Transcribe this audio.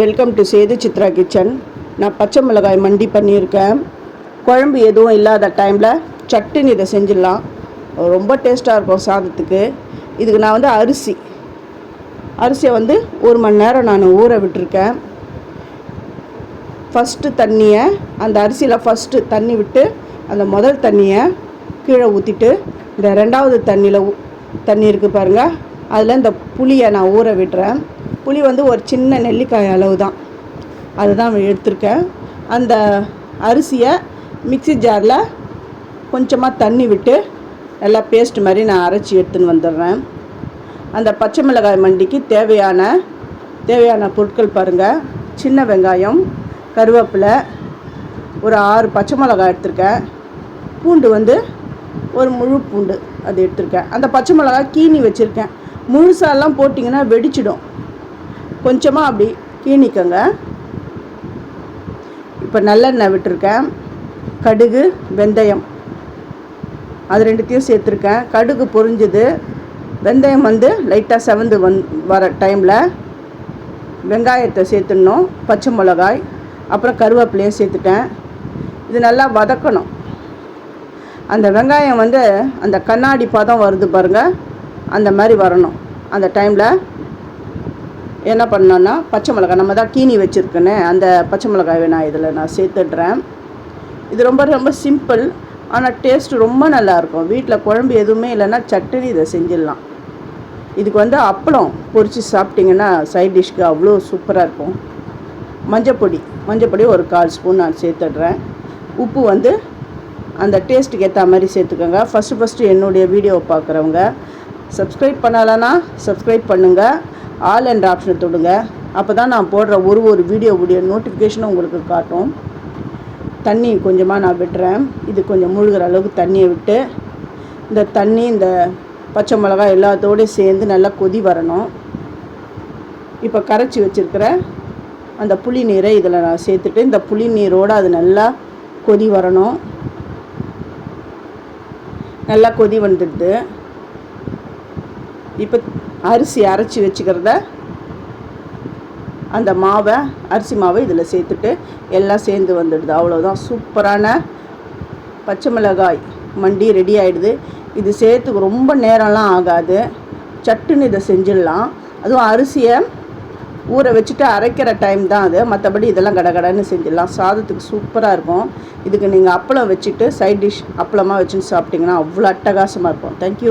Welcome to Sethu Chitra kitchen நான் பச்சை மிளகாய் மண்டி பண்ணியிருக்கேன். குழம்பு எதுவும் இல்லாத டைமில் சட்டுன்னு இதை செஞ்சிடலாம். ரொம்ப டேஸ்ட்டாக இருக்கும் சாதத்துக்கு. இதுக்கு நான் வந்து அரிசி. அரிசியை வந்து ஒரு மணி நேரம் நான் ஊற விட்டுருக்கேன். ஃபஸ்ட்டு தண்ணியை அந்த அரிசியில் ஃபஸ்ட்டு தண்ணி விட்டு அந்த முதல் தண்ணியை கீழே ஊற்றிட்டு இந்த ரெண்டாவது தண்ணியில் தண்ணி இருக்குது பாருங்கள் அதில் இந்த புளியை நான் ஊற விடுறேன். புளி வந்து ஒரு சின்ன நெல்லிக்காய் அளவு தான் அதுதான் எடுத்திருக்கேன். அந்த அரிசியை மிக்ஸி ஜாரில் கொஞ்சமாக தண்ணி விட்டு நல்லா பேஸ்ட் மாதிரி நான் அரைச்சி எடுத்துன்னு வந்துடுறேன். அந்த பச்சை மிளகாய் மண்டிக்கு தேவையான தேவையான பொருட்கள் பாருங்கள் சின்ன வெங்காயம் கருவேப்பிலை ஒரு ஆறு பச்சை மிளகாய் எடுத்திருக்கேன். பூண்டு வந்து ஒரு முழு பூண்டு அது எடுத்திருக்கேன். அந்த பச்சை மிளகாய் கீனி வச்சுருக்கேன். முழுசாலாம் போட்டிங்கன்னா வெடிச்சிடும். கொஞ்சமாக அப்படி கீணிக்கங்க இப்போ நல்லெண்ணெய் விட்டுருக்கேன். கடுகு வெந்தயம். அது ரெண்டுத்தையும் சேர்த்துருக்கேன். கடுகு பொரிஞ்சுது. வெந்தயம் வந்து லைட்டாக செவந்து வந் வர டைமில் வெங்காயத்தை சேர்த்துடணும். பச்சை மிளகாய் அப்புறம் கருவேப்பிலையும் சேர்த்துட்டேன். இது நல்லா வதக்கணும். அந்த வெங்காயம் வந்து அந்த கண்ணாடி பதம் வருது பாருங்கள் அந்த மாதிரி வரணும். அந்த டைமில் என்ன பண்ணோன்னா பச்சை மிளகாய் நம்ம தான் கீனி வச்சுருக்கேன்னு அந்த பச்சை மிளகாயை நான் இதில் நான் சேர்த்துடுறேன். இது ரொம்ப ரொம்ப சிம்பிள் ஆனால் டேஸ்ட் ரொம்ப நல்லாயிருக்கும் வீட்டில் குழம்பு எதுவுமே இல்லைன்னா சட்டனி இதை செஞ்சிடலாம். இதுக்கு வந்து அப்பளம் பொரித்து சாப்பிட்டிங்கன்னா சைட் டிஷ்க்கு அவ்வளோ சூப்பராக இருக்கும். மஞ்சப்பொடி மஞ்சப்பொடி ஒரு கால் ஸ்பூன் நான் சேர்த்துடுறேன். உப்பு வந்து அந்த டேஸ்ட்டுக்கு ஏற்ற மாதிரி சேர்த்துக்கோங்க. ஃபஸ்ட்டு ஃபஸ்ட்டு என்னுடைய வீடியோவை பார்க்குறவங்க சப்ஸ்கிரைப் பண்ணலைன்னா சப்ஸ்கிரைப் பண்ணுங்கள் ஆல் என்ற ஆப்ஷனை தொடுங்க. அப்போ தான் நான் போடுற ஒரு ஒரு வீடியோவுடைய நோட்டிஃபிகேஷனும் உங்களுக்கு காட்டும். தண்ணி கொஞ்சமாக நான் விட்டுறேன். இது கொஞ்சம் முழுகிற அளவுக்கு தண்ணியை விட்டு இந்த தண்ணி இந்த பச்சை மிளகாய் எல்லாத்தோடையும் சேர்ந்து நல்லா கொதி வரணும். இப்போ கரைச்சி வச்சுருக்கிற அந்த புளி நீரை இதில் நான் சேர்த்துட்டு இந்த புளி நீரோடு அது நல்லா கொதி வரணும். நல்லா கொதி வந்துடுது. இப்போ அரிசி அரைச்சி வச்சுக்கிறத அந்த மாவை அரிசி மாவை இதில் சேர்த்துட்டு எல்லாம் சேர்ந்து வந்துடுது. அவ்வளோதான் சூப்பரான பச்சை மிளகாய் மண்டி ரெடி ஆகிடுது இது சேர்த்துக்கு ரொம்ப நேரம்லாம் ஆகாது. சட்டுன்னு இதை செஞ்சிடலாம். அதுவும் அரிசியை ஊற வச்சுட்டு அரைக்கிற டைம் தான் அது. மற்றபடி இதெல்லாம் கடகடன்னு செஞ்சிடலாம். சாதத்துக்கு சூப்பராக இருக்கும். இதுக்கு நீங்கள் அப்பளம் வச்சுட்டு சைட் டிஷ் அப்பளமாக வச்சுன்னு சாப்பிட்டிங்கன்னா அவ்வளோ அட்டகாசமாக இருக்கும். தேங்க்யூ